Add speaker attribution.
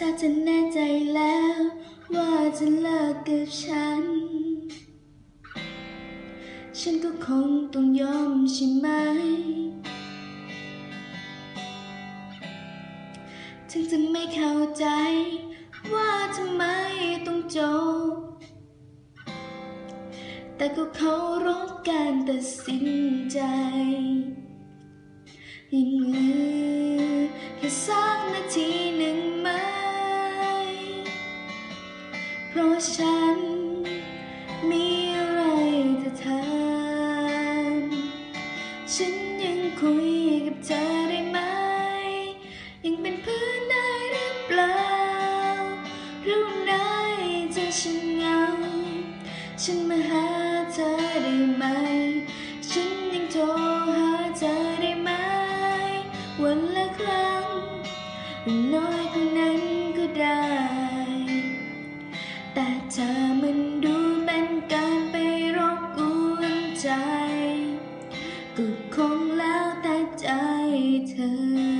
Speaker 1: ถ้าจะแน่ใจแล้ว ว่าจะเลิกกับฉัน ฉันก็คงต้องยอมใช่ไหม ถึงจะไม่เข้าใจ ว่าทำไมต้องจบ แต่ก็เคารพการตัดสินใจยังเหลือแค่สักนาที ราะฉัน มีอะไรจะถามฉันยังคุยกับเธอได้ไหม ยังเป็นเพื่อนได้หรือเปล่ารือวันไหนใจฉันเหงา ฉันมาหาเธอได้ไหม ฉันยังโทรหาเธอได้ไหม วันละครั้งน้อยกว่านั้น ธอมันดูเป็นการไปรบกวนใจก็คงแล้วแต่ใจเธอ